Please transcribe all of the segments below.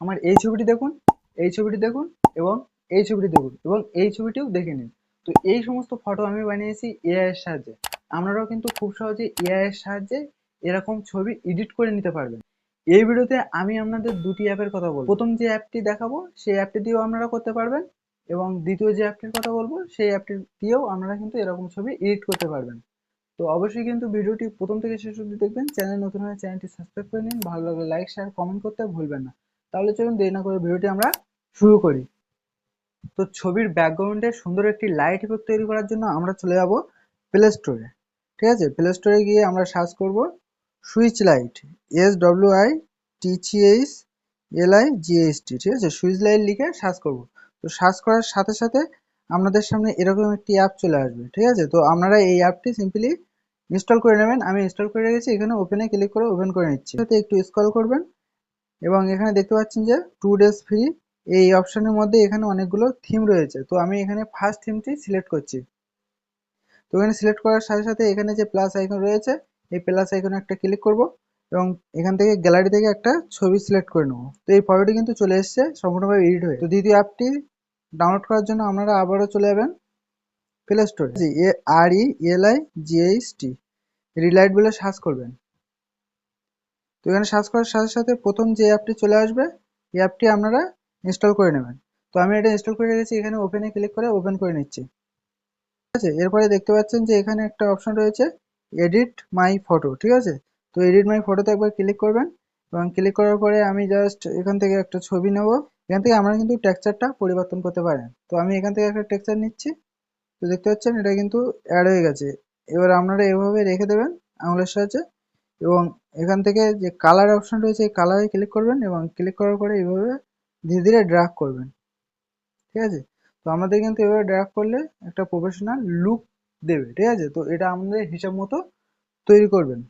আমার এই ছবিটি দেখুন, এই ছবিটি দেখুন এবং এই ছবিটি দেখুন এবং এই ছবিটিও দেখে নিন। তো এই সমস্ত ফটো আমি বানিয়েছি এআই এর সাহায্যে। আপনারাও কিন্তু খুব সহজে এআই এর সাহায্যে এরকম ছবি এডিট করে নিতে পারবেন। এই ভিডিওতে আমি আপনাদের দুটি অ্যাপের কথা বলব। প্রথম যে অ্যাপটি দেখাবো, সেই অ্যাপটি দিয়েও আপনারা করতে পারবেন এবং দ্বিতীয় যে অ্যাপটির কথা বলব, সেই অ্যাপটি দিয়েও আপনারা কিন্তু এরকম ছবি এডিট করতে পারবেন। তো অবশ্যই কিন্তু ভিডিওটি প্রথম থেকে শেষ অবধি দেখবেন। চ্যানেল নতুন হলে চ্যানেলটি সাবস্ক্রাইব করে নিন। ভালো লাগলে লাইক শেয়ার কমেন্ট করতে ভুলবেন না। তাহলে চলুন দেরি না করে ভিডিওটি আমরা শুরু করি। তো ছবির ব্যাকগ্রাউন্ডে সুন্দর একটি লাইট ইফেক্ট তৈরি করার জন্য আমরা চলে যাব প্লে স্টোরে ঠিক আছে? প্লে স্টোরে গিয়ে আমরা সার্চ করব switch light S W I TCH L I GST ঠিক আছে? সুইচ লাইট লিখে সার্চ করব। তো সার্চ করার সাথে সাথে আপনাদের সামনে এরকম একটি অ্যাপ চলে আসবে, ঠিক আছে? তো আপনারা এই অ্যাপটি সিম্পলি ইনস্টল করে নেবেন। আমি ইনস্টল করে রেখেছি, এখানে ওপেনে ক্লিক করে ওপেন করে নিচ্ছি। একটু স্ক্রল করবেন। এবং এখানে দেখতে পাচ্ছেন যে টু ডেজ ফ্রি এই অপশনের মধ্যে এখানে অনেকগুলো থিম রয়েছে। তো আমি এখানে ফার্স্ট থিমটি সিলেক্ট করছি। তো এখানে সিলেক্ট করার সাথে সাথে এখানে যে প্লাস আইকন রয়েছে, এই প্লাস আইকনে একটা ক্লিক করব এবং এখান থেকে গ্যালারি থেকে একটা ছবি সিলেক্ট করে নেব। তো এই ফটোটি কিন্তু চলে এসছে, সম্পূর্ণভাবে এডিট হয়ে। তো দ্বিতীয় অ্যাপটি ডাউনলোড করার জন্য আপনারা আবারও চলে যাবেন প্লে স্টোরে জি এ R E L I GH T relight বলে সার্চ করবেন। তো এখানে সার্চ করার সাথে সাথে প্রথম যে অ্যাপটি চলে আসবে, এই অ্যাপটি আপনারা ইনস্টল করে নেবেন। তো আমি এটা ইনস্টল করে রেখেছি, এখানে ওপেনে ক্লিক করে ওপেন করে নিচ্ছি। ঠিক আছে? এরপরে দেখতে পাচ্ছেন যে এখানে একটা অপশন রয়েছে এডিট মাই ফটো ঠিক আছে? তো এডিট মাই ফটোতে একবার ক্লিক করবেন এবং ক্লিক করার পরে আমি জাস্ট এখান থেকে একটা ছবি নেব। এখান থেকে আমরা কিন্তু টেক্সচারটা পরিবর্তন করতে পারেন। তো আমি এখান থেকে একটা টেক্সচার নিচ্ছি। তো দেখতে পাচ্ছেন এটা কিন্তু অ্যাড হয়ে গেছে। এবার আপনারা এভাবে রেখে দেবেন আঙুলের সাহায্যে। এবং এখান থেকে যে কালার অপশন রয়েছে, এই কালারে ক্লিক করবেন এবং ক্লিক করার পরে এইভাবে ধীরে ধীরে ড্রাগ করবেন। ঠিক আছে? তো আমাদের কিন্তু এভাবে ড্রাগ করলে একটা প্রফেশনাল লুক দেবে, ঠিক আছে? তো এটা আমাদের হিসাব মতো তৈরি করবেন।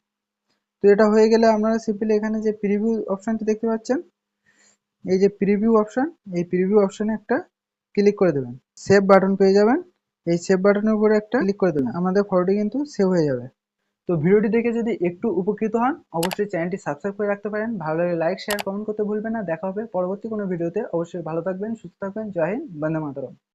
তো এটা হয়ে গেলে আপনারা সিম্পলি এখানে যে প্রিভিউ অপশানটি দেখতে পাচ্ছেন, এই যে প্রিভিউ অপশান এই প্রিভিউ অপশানে একটা ক্লিক করে দেবেন। সেভ বাটন পেয়ে যাবেন। এই সেভ বাটনের উপরে একটা ক্লিক করে দেবেন। আমাদের ফটোটি কিন্তু সেভ হয়ে যাবে। তো ভিডিওটি দেখে যদি একটু উপকৃত হন, অবশ্যই চ্যানেলটি সাবস্ক্রাইব করে রাখতে পারেন। ভালো লাগলে লাইক শেয়ার কমেন্ট করতে ভুলবেন না। দেখা হবে পরবর্তী কোনো ভিডিওতে। অবশ্যই ভালো থাকবেন, সুস্থ থাকবেন। জয় হিন্দ, বন্দে মাতরম।